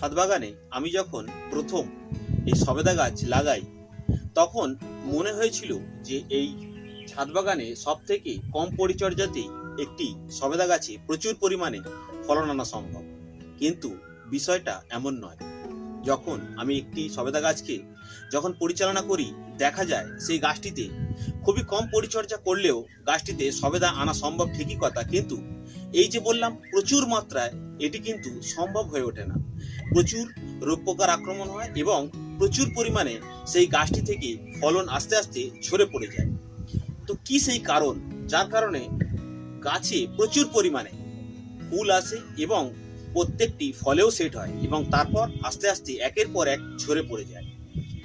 ছাদ বাগানে আমি যখন প্রথম এই সবেদা গাছ লাগাই, তখন মনে হয়েছিল যে এই ছাদ বাগানে সব থেকে কম পরিচর্যাতেই একটি সবেদা গাছে প্রচুর পরিমাণে ফলন আনা সম্ভব। কিন্তু বিষয়টা এমন নয়। যখন আমি একটি সবেদা গাছকে যখন পরিচালনা করি, দেখা যায় সেই গাছটিতে খুবই কম পরিচর্যা করলেও গাছটিতে সবেদা আনা সম্ভব ঠিকই কথা। কিন্তু এই যে বললাম, প্রচুর মাত্রায় এটি কিন্তু সম্ভব হয়ে ওঠে না। প্রচুর রোগ পোকার আক্রমণ হয় এবং প্রচুর পরিমাণে সেই গাছটি থেকে ফলন আস্তে আস্তে ঝরে পড়ে যায়। তো কি সেই কারণ? যার কারণে গাছে প্রচুর পরিমাণে ফুল আসে এবং প্রত্যেকটি ফলেও সেট হয় এবং তারপর আস্তে আস্তে একের পর এক ঝরে পড়ে যায়।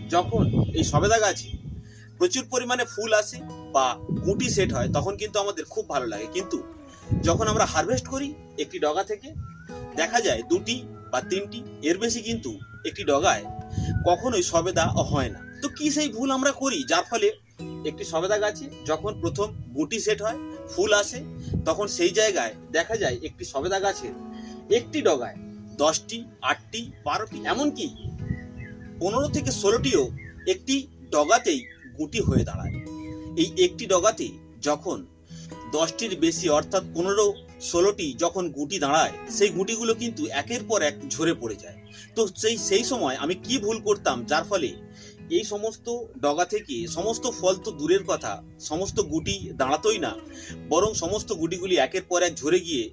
যখন এই সবেদা গাছে প্রচুর পরিমাণে ফুল আসে বা গুটি সেট হয়, তখন কিন্তু আমাদের খুব ভালো লাগে। কিন্তু যখন আমরা হারভেস্ট করি একটি ডগা থেকে দেখা যায় দুটি বা তিনটি, এর বেশি কিন্তু একটি ডগায় কখনোই সবেদা হয় না। তো কি সেই ভুল আমরা করি? যার ফলে একটি সবেদা গাছে যখন প্রথম গুটি সেট হয়, ফুল আসে, তখন সেই জায়গায় দেখা যায় একটি সবেদা গাছের একটি ডগায় দশটি, আটটি, বারোটি, এমনকি পনেরো থেকে ষোলোটিও একটি ডগাতেই গুটি হয়ে দাঁড়ায়। এই একটি ডগাতে যখন দশটির বেশি, অর্থাৎ পনেরো ষোলোটি যখন গুটি দাঁড়ায়, সেই গুটিগুলো কিন্তু একের পর এক ঝরে পড়ে যায়। তো সেই সেই সময় আমি কি ভুল করতাম? যার ফলে এই সমস্ত ডগা থেকে সমস্ত ফল তো দূরের কথা, সমস্ত গুটি দাঁড়াতোই না, বরং সমস্ত গুটিগুলি একের পর এক ঝরে গিয়ে,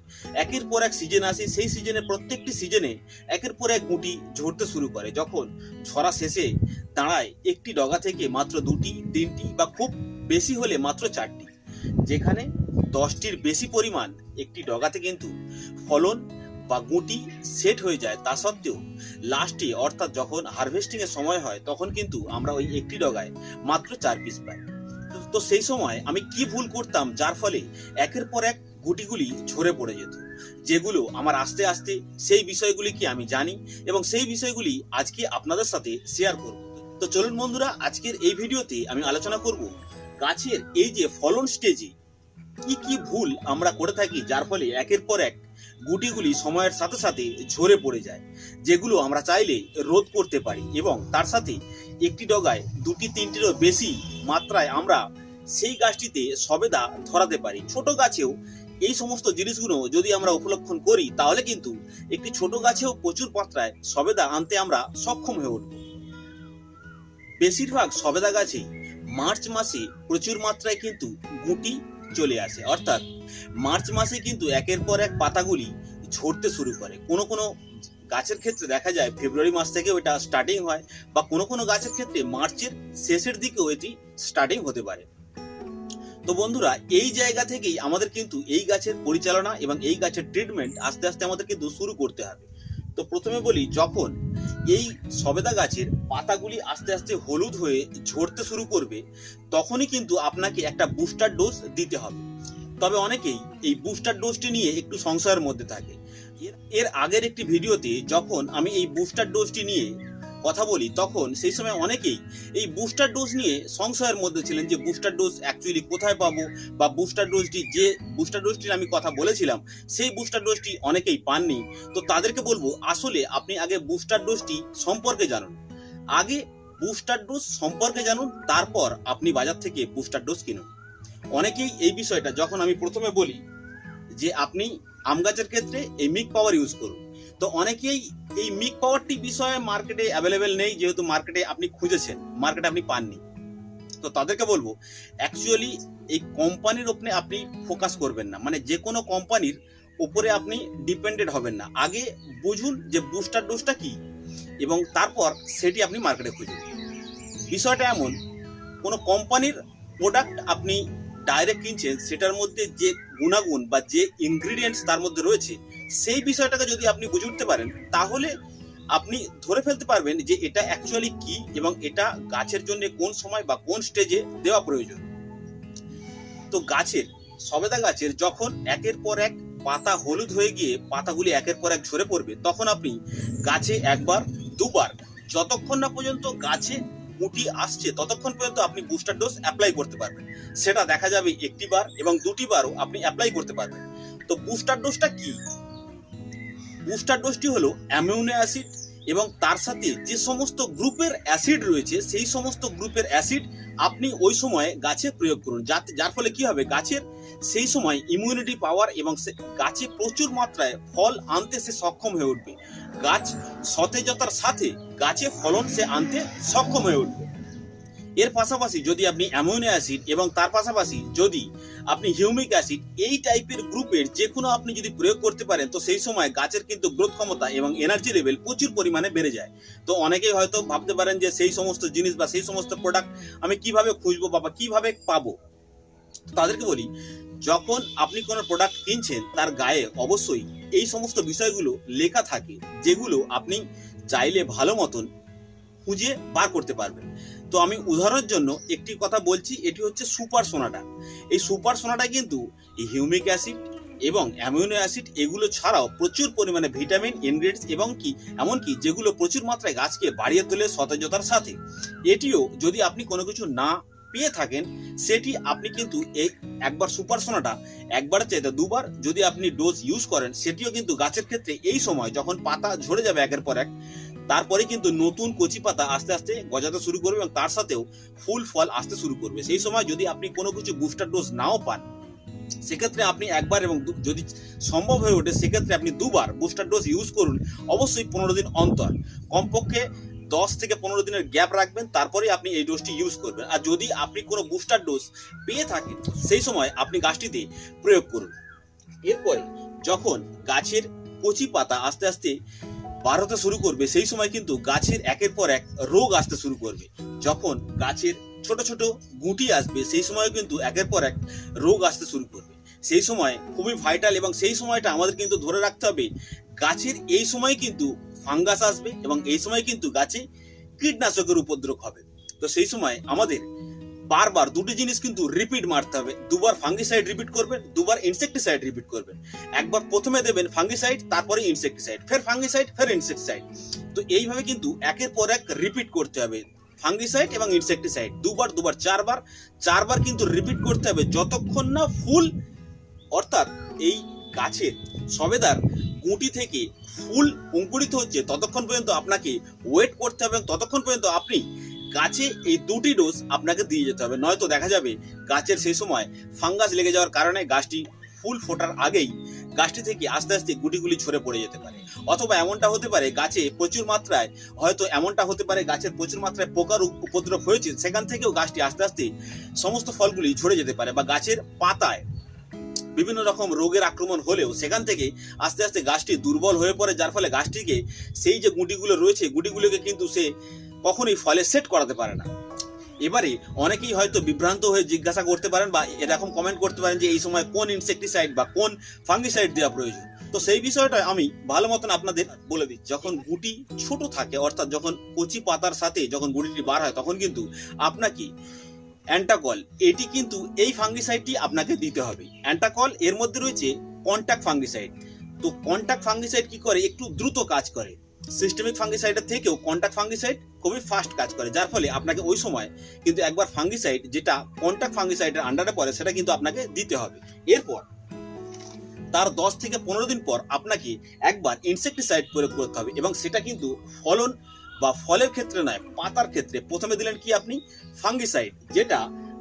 একের পর এক সিজন আসে, সেই সিজনে প্রত্যেকটি সিজনে একের পর এক গুটি ঝরতে শুরু করে। যখন ঝরা শেষে দাঁড়ায়, একটি ডগা থেকে মাত্র দুটি, তিনটি বা খুব বেশি হলে মাত্র চারটি, যেখানে দশটির বেশি পরিমাণ একটি ডগাতে কিন্তু ফলন বা গুটি সেট হয়ে যায়। তা সত্ত্বেও লাস্টে অর্থাৎ যখন হারভেস্টিং এর সময় হয়, তখন কিন্তু আমরা ওই একটি ডগায় মাত্র চার পিস পাই। তো- তো সেই সময় আমি কি ভুল করতাম? যার ফলে একের পর এক গুটিগুলি ঝরে পড়ে যেত, যেগুলো আমার আস্তে আস্তে সেই বিষয়গুলিকে আমি জানি এবং সেই বিষয়গুলি আজকে আপনাদের সাথে শেয়ার করব। তো চলুন বন্ধুরা, আজকের এই ভিডিওতে আমি আলোচনা করব গাছের এই যে ফলন স্টেজে কি কি ভুল আমরা করে থাকি যার ফলে একের পর এক গুটিগুলি সময়ের সাথে সাথে ঝরে পড়ে যায়, যেগুলো আমরা চাইলে রোধ করতে পারি এবং তার সাথে একটি ডগায় দুটি তিনটিরও বেশি মাত্রায় আমরা সেই গাছটিতে সবেদা ধরাতে পারি। ছোট গাছেও এই সমস্ত জিনিসগুলো যদি আমরা উপলক্ষণ করি, তাহলে কিন্তু একটি ছোট গাছেও প্রচুর মাত্রায় সবেদা আনতে আমরা সক্ষম হয়ে উঠব। বেশিরভাগ সবেদা গাছে মার্চ মাসে প্রচুর মাত্রায় কিন্তু গুটি চলে আসে। অর্থাৎ মার্চ মাসে কিন্তু একের পর এক পাতাগুলি ঝরতে শুরু করে। কোনো কোনো গাছের ক্ষেত্রে দেখা যায় ফেব্রুয়ারি মাস থেকে ওটা স্টার্টিং হয় বা কোনো কোনো গাছের ক্ষেত্রে মার্চের শেষের দিকেও এটি স্টার্টিং হতে পারে। তো বন্ধুরা, এই জায়গা থেকেই আমাদের কিন্তু এই গাছের পরিচালনা এবং এই গাছের ট্রিটমেন্ট আস্তে আস্তে আমাদের কিন্তু শুরু করতে হবে। তো প্রথমে বলি, যখন এই সবেদা গাছের পাতাগুলি আস্তে আস্তে হলুদ হয়ে ঝরতে শুরু করবে, তখনই কিন্তু আপনাকে একটা বুস্টার ডোজ দিতে হবে। তবে অনেকেই এই বুস্টার ডোজটি নিয়ে একটু সংশয়ের মধ্যে থাকে। এর- আগের একটি ভিডিওতে যখন আমি এই বুস্টার ডোজটি নিয়ে কথা বলি, তখন সেই সময় অনেকেই এই বুস্টার ডোজ নিয়ে সংশয়ের মধ্যে ছিলেন যে বুস্টার ডোজ অ্যাকচুয়ালি কোথায় পাবো বা বুস্টার ডোজটি যে বুস্টার ডোজটির আমি কথা বলেছিলাম, সেই বুস্টার ডোজটি অনেকেই পাননি। তো তাদেরকে বলব, আসলে আপনি আগে বুস্টার ডোজটি সম্পর্কে জানুন। আগে বুস্টার ডোজ সম্পর্কে জানুন, তারপর আপনি বাজার থেকে বুস্টার ডোজ কিনুন। অনেকেই এই বিষয়টা, যখন আমি প্রথমে বলি যে আপনি আম গাছের ক্ষেত্রে এই মিক পাওয়ার ইউজ করুন। তো অনেকেই এই মিক পাওয়ারটি বিষয়ে মার্কেটে অ্যাভেলেবেল নেই, যেহেতু মার্কেটে আপনি খুঁজেছেন মার্কেটে আপনি পাননি। তো তাদেরকে বলব অ্যাকচুয়ালি এই কোম্পানির ওপরে আপনি ফোকাস করবেন না। মানে যে কোনো কোম্পানির উপরে আপনি ডিপেন্ডেড হবেন না। আগে বুঝুন যে বুস্টার ডোজটা কি, এবং তারপর সেটি আপনি মার্কেটে খুঁজুন। বিষয়টা এমন, কোনো কোম্পানির প্রোডাক্ট আপনি ডাইরেক্ট কিনছেন, সেটার মধ্যে যে গুণাগুণ বা যে ইনগ্রিডিয়েন্টস তার মধ্যে রয়েছে সেই বিষয়টাকে যদি আপনি বুঝে উঠতে পারেন, তাহলে আপনি ধরে ফেলতে পারবেন যে এটা অ্যাকচুয়ালি কি এবং এটা গাছের জন্য কোন সময় বা কোন স্টেজে দেওয়া প্রয়োজন। তো গাছের, সবেদা গাছের যখন একের পর এক পাতা হলুদ হয়ে গিয়ে পাতাগুলি একের পর এক ঝরে পড়বে, তখন আপনি গাছে একবার, দুবার, যতক্ষণ না পর্যন্ত গাছে গুটি আসছে, ততক্ষণ পর্যন্ত আপনি বুস্টার ডোজ অ্যাপ্লাই করতে পারবেন। সেটা দেখা যাবে একটি বার এবং দুটি বারও আপনি অ্যাপ্লাই করতে পারবেন। তো বুস্টার ডোজটা কি? বুস্টার ডোজটি হলো অ্যামিউনো অ্যাসিড এবং তার সাথে যে সমস্ত গ্রুপের অ্যাসিড রয়েছে, সেই সমস্ত গ্রুপের অ্যাসিড আপনি ওই সময়ে গাছে প্রয়োগ করুন। যাতে যার ফলে কি হবে? গাছের সেই সময় ইমিউনিটি পাওয়ার এবং গাছে প্রচুর মাত্রায় ফল আনতে সে সক্ষম হয়ে উঠবে। গাছ সতেজতার সাথে গাছে ফলন সে আনতে সক্ষম হয়ে উঠবে। এর পাশাপাশি যদি আপনি অ্যামোনিয়া অ্যাসিড এবং তার পাশাপাশি যদি আপনি হিউমিক অ্যাসিড, এই টাইপের গ্রুপের যে কোনো আপনি যদি প্রয়োগ করতে পারেন, তো সেই সময় গাছের কিন্তু গ্রোথ ক্ষমতা এবং এনার্জি লেভেল প্রচুর পরিমাণে বেড়ে যায়। তো অনেকেই হয়তো ভাবতে পারেন যে সেই সমস্ত জিনিস বা সেই সমস্ত প্রোডাক্ট আমি কীভাবে খুঁজবো বা কীভাবে পাবো? তাদেরকে বলি, যখন আপনি কোনো প্রোডাক্ট কিনছেন, তার গায়ে অবশ্যই এই সমস্ত বিষয়গুলো লেখা থাকে, যেগুলো আপনি চাইলে ভালো মতন খুঁজে বার করতে পারবেন। তো আমি উদাহরণের জন্য একটি কথা বলছি, এটি হচ্ছে সুপার সোনাটা। এই সুপার সোনাটা কিন্তু হিউমিক অ্যাসিড এবং অ্যামিনো অ্যাসিড এগুলো ছাড়াও প্রচুর পরিমাণে ভিটামিন, ইনগ্রিডিয়েন্টস এবং কি এমনকি যেগুলো প্রচুর মাত্রায় গাছকে বাড়িয়ে তোলে সতেজতার সাথে। এটিও যদি আপনি কোনো কিছু না পেয়ে থাকেন, সেটি আপনি কিন্তু এই একবার সুপার সোনাটা একবার চাইতে দুবার যদি আপনি ডোজ ইউজ করেন, সেটিও কিন্তু গাছের ক্ষেত্রে এই সময় যখন পাতা ঝরে যাবে একের পর এক তারপরে কিন্তু নতুন কচি পাতা আস্তে আস্তে গজাতে শুরু করবে এবং তার সাথেও ফুল ফল আসতে শুরু করবে। সেই সময় যদি আপনি কোনো কিছু বুস্টার ডোজ নাও পান, সেক্ষেত্রে আপনি একবার এবং যদি সম্ভব হয়ে ওঠে, সেক্ষেত্রে আপনি দুবার বুস্টার ডোজ ইউজ করুন, অবশ্যই পনেরো দিন অন্তর। কমপক্ষে দশ থেকে পনেরো দিনের গ্যাপ রাখবেন, তারপরে আপনি এই ডোজটি ইউজ করবেন। আর যদি আপনি কোনো বুস্টার ডোজ পেয়ে থাকেন, সেই সময় আপনি গাছটিতে প্রয়োগ করুন। এরপরে যখন গাছের কচি পাতা আস্তে আস্তে বার হতে শুরু করবে, সেই সময় কিন্তু গাছের একের পর এক রোগ আসতে শুরু করবে। যখন গাছের ছোট ছোট গুটি আসবে, সেই সময় কিন্তু একের পর এক রোগ আসতে শুরু করবে। সেই সময় খুবই ভাইটাল এবং সেই সময়টা আমাদের কিন্তু ধরে রাখতে হবে, গাছের এই সময় কিন্তু ফাঙ্গাস আসবে এবং এই সময় কিন্তু গাছে কীটনাশকের উপদ্রব হবে। তো সেই সময় আমাদের বারবার দুটি জিনিস কিন্তু রিপিট মারতে হবে। দুবার ফাঙ্গিসাইড রিপিট করবেন, দুবার ইনসেকটিসাইড রিপিট করবেন। একবার প্রথমে দেবেন ফাঙ্গিসাইড তারপরে ইনসেকটিসাইড ফের ফাঙ্গিসাইড ফের ইনসেকটিসাইড তো এইভাবে কিন্তু একের পর এক রিপিট করতে হবে। ফাঙ্গিসাইড এবং ইনসেকটিসাইড দুবার দুবার, চারবার চারবার কিন্তু রিপিট করতে হবে যতক্ষণ না ফুল, অর্থাৎ এই গাছের সবেদার গুঁটি থেকে ফুল অঙ্কুরিত হচ্ছে, ততক্ষণ পর্যন্ত আপনাকে ওয়েট করতে হবে ততক্ষণ পর্যন্ত আপনি গাছে এই দুটি ডোজ আপনাকে দিয়ে যেতে হবে। নয়তো দেখা যাবে গাছের সেই সময় ফাঙ্গাস লেগে যাওয়ার কারণে গাছটি ফুল ফোটার আগেই গাছটি থেকে আস্তে আস্তে গুটিগুলি ছড়ে পড়ে যেতে পারে। অথবা এমনটা হতে পারে গাছে প্রচুর মাত্রায়, হয়তো এমনটা হতে পারে গাছের প্রচুর মাত্রায় পোকার উপদ্রব হয়েছে, সেখান থেকেও গাছটি আস্তে আস্তে সমস্ত ফলগুলি ঝরে যেতে পারে বা গাছের পাতায় বিভিন্ন রকম রোগের আক্রমণ হলেও সেখান থেকে আস্তে আস্তে গাছটি দুর্বল হয়ে পড়ে, যার ফলে গাছটিকে সেই যে গুটিগুলো রয়েছে, গুটিগুলোকে কিন্তু সে কখনোই ফলে সেট করাতে পারে না। এবারে অনেকেই হয়তো বিভ্রান্ত হয়ে জিজ্ঞাসা করতে পারেন বা এরকম কমেন্ট করতে পারেন যে এই সময় কোন ইনসেকটিসাইড বা কোন ফাঙ্গিসাইড দেওয়া প্রয়োজন। তো সেই বিষয়টা আমি ভালো মতন আপনাদের বলে দিই। যখন গুটি ছোট থাকে, অর্থাৎ যখন কচি পাতার সাথে যখন গুটিটি বার হয়, তখন কিন্তু আপনাকে অ্যান্টাকল, এটি কিন্তু এই ফাঙ্গিসাইডটি আপনাকে দিতে হবে। অ্যান্টাকল, এর মধ্যে রয়েছে কন্ট্যাক্ট ফাঙ্গিসাইড তো কন্ট্যাক্ট ফাঙ্গিসাইড কি করে? একটু দ্রুত কাজ করে। সিস্টেমিক ফাঙ্গিসাইডের থেকেও কন্ট্যাক্ট ফাঙ্গিসাইড খুবই ফাস্ট কাজ করে। যার ফলে আপনাকে ওই সময় কিন্তু একবার ফাঙ্গিসাইড যেটা কন্ট্যাক্ট ফাঙ্গিসাইডের আন্ডারে পড়ে, সেটা কিন্তু আপনাকে দিতে হবে। এরপর তার দশ থেকে পনেরো দিন পর আপনাকে একবার ইনসেকটিসাইড প্রয়োগ করতে হবে এবং সেটা কিন্তু ফলন বা ফলের ক্ষেত্রে নয়, পাতার ক্ষেত্রে। প্রথমে দিলেন কি আপনি? ফাঙ্গিসাইড যেটা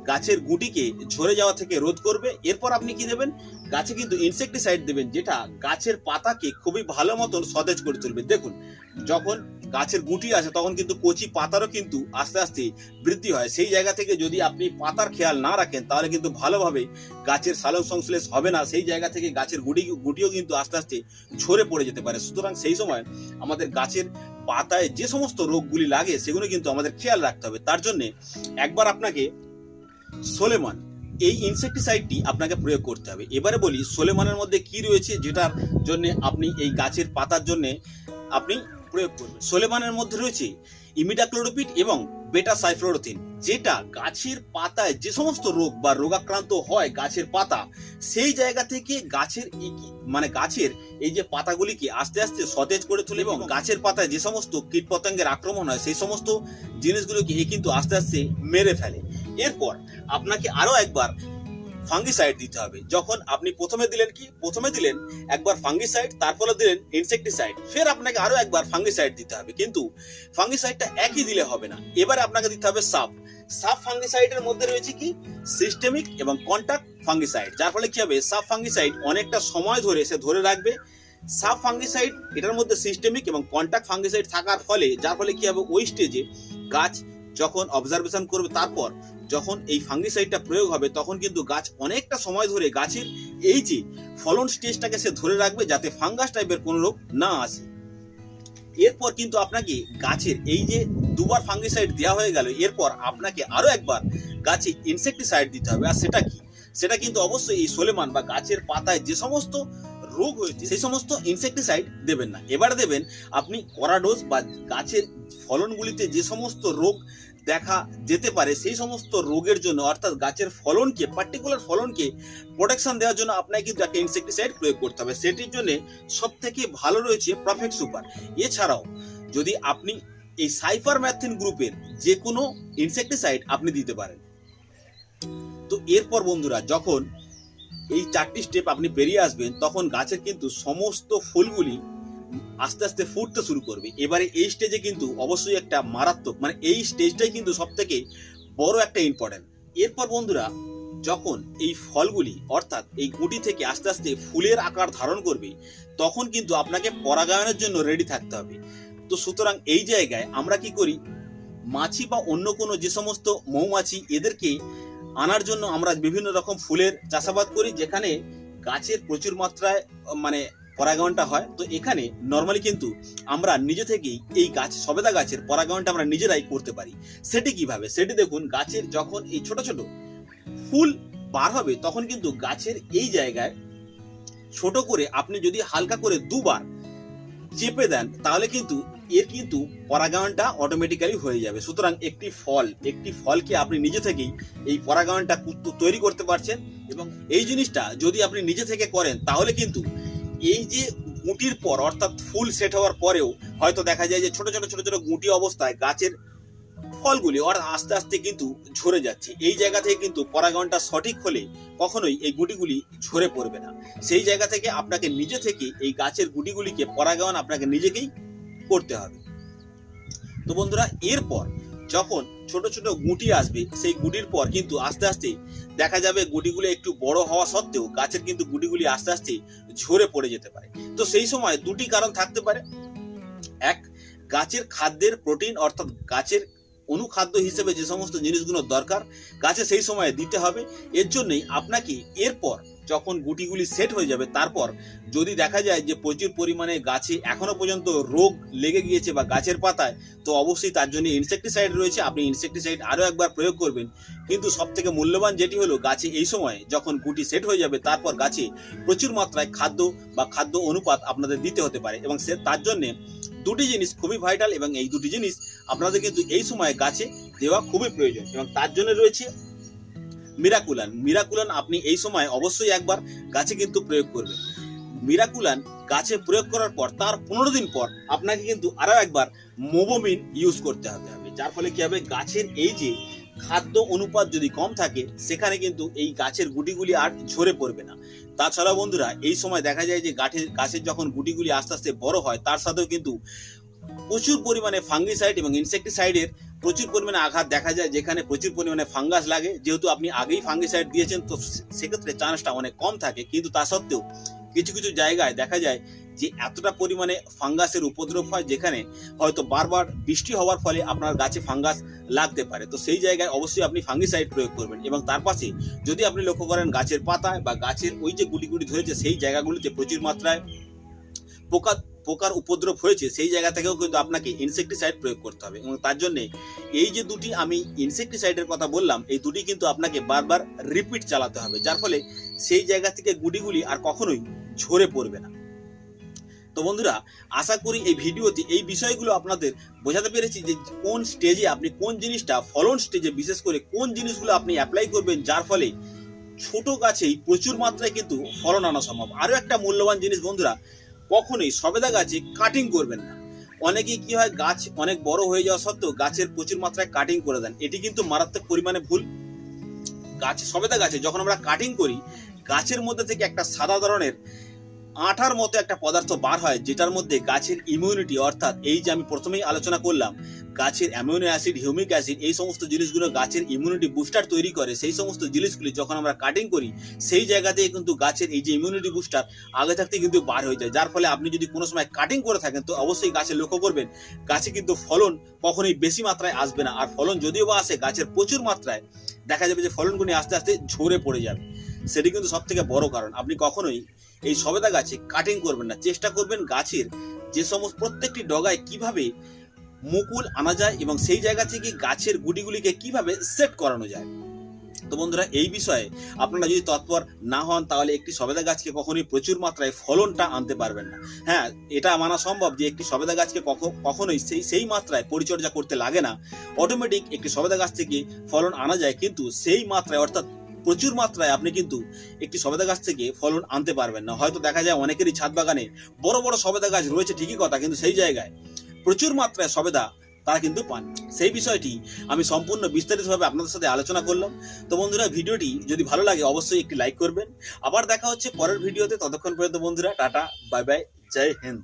গাছের গুটিকে ঝরে যাওয়া থেকে রোধ করবে। এরপর আপনি কি দেবেন? গাছে কিন্তু ইনসেকটিসাইড দেবেন, যেটা গাছের পাতাকে খুবই ভালো মতন সতেজ করে তুলবে। দেখুন, যখন গাছের গুটি আসে, তখন কিন্তু কচি পাতারও কিন্তু আস্তে আস্তে বৃদ্ধি হয়। সেই জায়গা থেকে যদি আপনি পাতার খেয়াল না রাখেন, তাহলে কিন্তু ভালোভাবে গাছের সালোক সংশ্লেষ হবে না। সেই জায়গা থেকে গাছের গুটি, গুটিও কিন্তু আস্তে আস্তে ঝরে পড়ে যেতে পারে। সুতরাং সেই সময় আমাদের গাছের পাতায় যে সমস্ত রোগগুলি লাগে, সেগুলো কিন্তু আমাদের খেয়াল রাখতে হবে। তার জন্য একবার আপনাকে সোলেমান, এই ইনসেকটিসাইডটি আপনাকে প্রয়োগ করতে হবে। এবারে বলি, সোলেমানের মধ্যে কি রয়েছে যেটার জন্য আপনি এই গাছের পাতার জন্য আপনি প্রয়োগ করবেন? সোলেমানের মধ্যে রয়েছে ইমিডাক্লোরোপিড এবং বেটা সাইফ্লোরোথিন যেটা গাছের পাতায় যে সমস্ত রোগ বা রোগাক্রান্ত হয় গাছের পাতা, সেই জায়গা থেকে গাছের মানে গাছের এই যে পাতাগুলিকে আস্তে আস্তে সতেজ করে তোলে এবং গাছের পাতায় যে সমস্ত কীটপতঙ্গের আক্রমণ হয়, সেই সমস্ত জিনিসগুলোকে কিন্তু আস্তে আস্তে মেরে ফেলে। এরপর আপনাকে আরও একবার ফাঙ্গিসাইড দিতে হবে। যখন আপনি প্রথমে দিলেন কি? প্রথমে দিলেন একবার ফাঙ্গিসাইড তারপরে দিলেন ইনসেকটিসাইড ফের আপনাকে আরও একবার ফাঙ্গিসাইড দিতে হবে। কিন্তু ফাঙ্গিসাইডটা একই দিলে হবে না। এবার আপনাকে দিতে হবে সাপ সাব ফাঙ্গিসাইডের মধ্যে রয়েছে কি? সিস্টেমিক এবং কন্টাক্ট ফাঙ্গিসাইড যার ফলে কি হবে? সাব ফাঙ্গিসাইড অনেকটা সময় ধরে সে ধরে রাখবে। সাব ফাঙ্গিসাইড এটার মধ্যে সিস্টেমিক এবং কন্টাক্ট ফাঙ্গিসাইড থাকার ফলে, যার ফলে কি হবে? ওই স্টেজে গাছ যখন অবজারভেশন করবে, তারপর যখন এই ফাঙ্গিসাইডটা প্রয়োগ হবে, তখন কিন্তু গাছ অনেকটা সময় ধরে গাছের এই যে ফলন স্টেজটাকে সে ধরে রাখবে যাতে ফাঙ্গাস টাইপের কোনো রোগ না আসে। এরপর কিন্তু আপনাকে গাছের এই যে দুবার ফাঙ্গিসাইড দেওয়া হয়ে গেল, এরপর আপনাকে আরও একবার গাছে ইনসেকটিসাইড দিতে হবে। আর সেটা কি? সেটা কিন্তু অবশ্যই এই সোলেমান বা গাছের পাতায় যে সমস্ত রোগ হয়েছে, সেই সমস্ত ইনসেকটিসাইড দেবেন না। এবার দেবেন আপনি করাডোজ বা গাছের ফলনগুলিতে যে সমস্ত রোগ দেখা যেতে পারে। সেই সমস্ত রোগের জন্য, অর্থাৎ গাছের ফলনকে পার্টিকুলার ফলনকে প্রোটেকশন দেওয়ার জন্য আপনাকে কিন্তু একটা ইনসেকটিসাইড প্রয়োগ করতে হবে। সেটির জন্য সব থেকে ভালো রয়েছে পারফেক্ট সুপার এছাড়াও, যদি আপনি এই সাইফার ম্যাথিন গ্রুপের যে কোনো ইনসেকটিসাইড আপনি দিতে পারেন। তো এরপর বন্ধুরা, যখন এই চারটি স্টেপ আপনি পেরিয়ে আসবেন, তখন গাছের কিন্তু সমস্ত ফুলগুলি আস্তে আস্তে ফুটতে শুরু করবে। এবারে এই স্টেজে কিন্তু অবশ্যই একটা মারাত্মক মানে এই স্টেজটাই কিন্তু সব থেকে বড় একটা ইম্পর্টেন্ট এরপর বন্ধুরা, যখন এই ফলগুলি, অর্থাৎ এই গুটি থেকে আস্তে আস্তে ফুলের আকার ধারণ করবে, তখন কিন্তু আপনাকে পরাগায়নের জন্য রেডি থাকতে হবে। তো সুতরাং এই জায়গায় আমরা কি করি? মাছি বা অন্য কোনো যে সমস্ত মৌমাছি, এদেরকে আনার জন্য আমরা বিভিন্ন রকম ফুলের চাষাবাদ করি, যেখানে গাছের প্রচুর মাত্রায় মানে পরাগায়নটা হয়, তো এখানে নর্মালি কিন্তু আমরা নিজে থেকেই এই গাছ, সবেদা গাছের পরাগায়নটা আমরা নিজেরাই করতে পারি। সেটি কীভাবে? সেটি দেখুন, গাছের যখন এই ছোট ছোট ফুল বার হবে, তখন কিন্তু গাছের এই জায়গায় ছোট করে আপনি যদি হালকা করে দুবার চেপে দেন, তাহলে কিন্তু এর কিন্তু পরাগায়নটা অটোমেটিক্যালি হয়ে যাবে। সুতরাং একটি ফল, একটি ফলকে আপনি নিজে থেকেই এই পরাগায়নটা তৈরি করতে পারছেন এবং এই জিনিসটা যদি আপনি নিজে থেকে করেন, তাহলে কিন্তু এই যে গুটির পর, অর্থাৎ ফুল সেট হওয়ার পরেও হয়তো দেখা যায় যে ছোট ছোট ছোট ছোট গুটি অবস্থায় গাছের ফলগুলি অর্থাৎ আস্তে আস্তে কিন্তু ঝরে যাচ্ছে। এই জায়গা থেকে কিন্তু পরাগায়নটা সঠিক হলে কখনোই এই গুটিগুলি ঝরে পড়বে না। সেই জায়গা থেকে আপনাকে নিজে থেকে এই গাছের গুটিগুলিকে পরাগায়ন আপনাকে নিজেকেই করতে হবে। তো বন্ধুরা, এরপর যখন ছোট ছোট গুটি আসবে, সেই গুটির পর কিন্তু আস্তে আস্তে দেখা যাবে গুটিগুলো একটু বড় হওয়া সত্ত্বেও গাছের কিন্তু গুটিগুলি আস্তে আস্তে ঝরে পড়ে যেতে পারে। তো সেই সময় দুটি কারণ থাকতে পারে। এক, গাছের খাদ্যের প্রোটিন অর্থাৎ গাছের অনুখাদ্য হিসেবে যে সমস্ত জিনিসগুলো দরকার, গাছে সেই সময় দিতে হবে। এর জন্যই আপনাকে এরপর যখন গুটিগুলি সেট হয়ে যাবে, তারপর যদি দেখা যায় যে প্রচুর পরিমাণে গাছে এখনও পর্যন্ত রোগ লেগে গিয়েছে বা গাছের পাতায়, তো অবশ্যই তার জন্য ইনসেকটিসাইড রয়েছে। আপনি ইনসেকটিসাইড আরও একবার প্রয়োগ করবেন। কিন্তু সব থেকে মূল্যবান যেটি হলো গাছে এই সময় যখন গুটি সেট হয়ে যাবে, তারপর গাছে প্রচুর মাত্রায় খাদ্য বা খাদ্য অনুপাত আপনাদের দিতে হতে পারে এবং সে তার জন্যে দুটি জিনিস খুবই ভাইটাল এবং এই দুটি জিনিস আপনাদের কিন্তু এই সময় গাছে দেওয়া খুবই প্রয়োজন এবং তার জন্য রয়েছে মিরাকুলান মিরাকুলান আপনি এই সময় অবশ্যই একবার গাছে কিন্তু প্রয়োগ করবেন। মিরাকুলান গাছে প্রয়োগ করার পর, তার পনেরো দিন পর আপনাকে কিন্তু আরও একবার মোবোমিন ইউজ করতে হবে। যার ফলে কি হবে? গাছের এই যে খাদ্য অনুপাত যদি কম থাকে, সেখানে কিন্তু এই গাছের গুটিগুলি আর ঝরে পড়বে না। তাছাড়া বন্ধুরা, এই সময় দেখা যায় যে গাছের গাছের যখন গুটিগুলি আস্তে আস্তে বড় হয়, তার সাথেও কিন্তু প্রচুর পরিমাণে ফাঙ্গিসাইড এবং ইনসেকটিসাইডের প্রচুর পরিমাণে আঘাত দেখা যায়, যেখানে প্রচুর পরিমাণে ফাঙ্গাস লাগে। যেহেতু আপনি আগেই ফাঙ্গিসাইড দিয়েছেন, তো সেক্ষেত্রে চান্সটা অনেক কম থাকে। কিন্তু তা সত্ত্বেও কিছু কিছু জায়গায় দেখা যায় যে এতটা পরিমাণে ফাঙ্গাসের উপদ্রব হয়, যেখানে হয়তো বারবার বৃষ্টি হওয়ার ফলে আপনার গাছে ফাঙ্গাস লাগতে পারে। তো সেই জায়গায় অবশ্যই আপনি ফাঙ্গিসাইড প্রয়োগ করবেন। এবং তার পাশে যদি আপনি লক্ষ্য করেন গাছের পাতায় বা গাছের ওই যে গুটি ধরেছে, সেই জায়গাগুলিতে প্রচুর মাত্রায় পোকা পোকার উপদ্রব হয়েছে, সেই জায়গা থেকেও কিন্তু আপনাকে ইনসেকটিসাইড প্রয়োগ করতে হবে। এবং তার জন্য এই যে দুটি আমি ইনসেকটিসাইডের কথা বললাম, এই দুটি কিন্তু আপনাকে বারবার রিপিট চালাতে হবে। যার ফলে সেই জায়গা থেকে গুটিগুলি আর কখনোই ঝরে পড়বে না। তো বন্ধুরা, আশা করি এই ভিডিওতে এই বিষয়গুলো আপনাদের বোঝাতে পেরেছি যে কোন স্টেজে আপনি কোন জিনিসটা ফলন স্টেজে বিশেষ করে কোন জিনিসগুলো আপনি অ্যাপ্লাই করবেন, যার ফলে ছোট গাছেই প্রচুর মাত্রায় কিন্তু ফলন আনা সম্ভব। আরও একটা মূল্যবান জিনিস বন্ধুরা কখনোই সবেদা গাছে কাটিং করবেন না। অনেকে কি হয়, গাছ অনেক বড় হয়ে যাওয়া সত্ত্বেও গাছের প্রচুর মাত্রায় কাটিং করে দেন। এটি কিন্তু মারাত্মক পরিমাণে ভুল। গাছ, সবেদা গাছে যখন আমরা কাটিং করি, গাছের মধ্যে থেকে একটা সাদা ধরনের আঠার মতো একটা পদার্থ বার হয়, যেটার মধ্যে গাছের ইমিউনিটি অর্থাৎ এই যে আমি প্রথমেই আলোচনা করলাম গাছের অ্যামিনো অ্যাসিড, হিউমিক অ্যাসিড এই সমস্ত জিনিসগুলো গাছের ইমিউনিটি বুস্টার তৈরি করে, সেই সমস্ত জিনিসগুলি যখন আমরা কাটিং করি, সেই জায়গা থেকে কিন্তু গাছের এই যে ইমিউনিটি বুস্টার আগে থাকতে কিন্তু বার হয়ে যায়। যার ফলে আপনি যদি কোনো সময় কাটিং করে থাকেন, তো অবশ্যই গাছে লক্ষ্য করবেন, গাছে কিন্তু ফলন কখনোই বেশি মাত্রায় আসবে না। আর ফলন যদিও বা আসে, গাছের প্রচুর মাত্রায় দেখা যাবে যে ফলনগুলি আস্তে আস্তে ঝরে পড়ে যাবে। সেটি কিন্তু সব থেকে বড় কারণ। আপনি কখনোই এই সবেদা গাছে কাটিং করবেন না। চেষ্টা করবেন গাছের যে সমস্ত প্রত্যেকটি ডগায় কীভাবে মুকুল আনা যায় এবং সেই জায়গা থেকে গাছের গুটিগুলিকে কীভাবে সেট করানো যায়? তো বন্ধুরা, এই বিষয়ে আপনারা যদি তৎপর না হন, তাহলে একটি সবেদা গাছকে কখনোই প্রচুর মাত্রায় ফলনটা আনতে পারবেন না। হ্যাঁ এটা মানা সম্ভব যে একটি সবেদা গাছকে কখ- কখনোই সেই সেই মাত্রায় পরিচর্যা করতে লাগে না। অটোমেটিক একটি সবেদা গাছ থেকে ফলন আনা যায়, কিন্তু সেই মাত্রায়, অর্থাৎ প্রচুর মাত্রায় আপনি কিন্তু একটি সবেদা গাছ থেকে ফলন আনতে পারবেন না। হয়তো দেখা যায় অনেকেরই ছাদ বাগানে বড় বড় সবেদা গাছ রয়েছে ঠিকই কথা, কিন্তু সেই জায়গায় প্রচুর মাত্রায় সবেদা তারা কিন্তু পান। সেই বিষয়টি আমি সম্পূর্ণ বিস্তারিতভাবে আপনাদের সাথে আলোচনা করলাম। তো বন্ধুরা, ভিডিওটি যদি ভালো লাগে অবশ্যই একটি লাইক করবেন। আবার দেখা হচ্ছে পরের ভিডিওতে। ততক্ষণ পর্যন্ত বন্ধুরা, tata, bye bye, Jai Hind.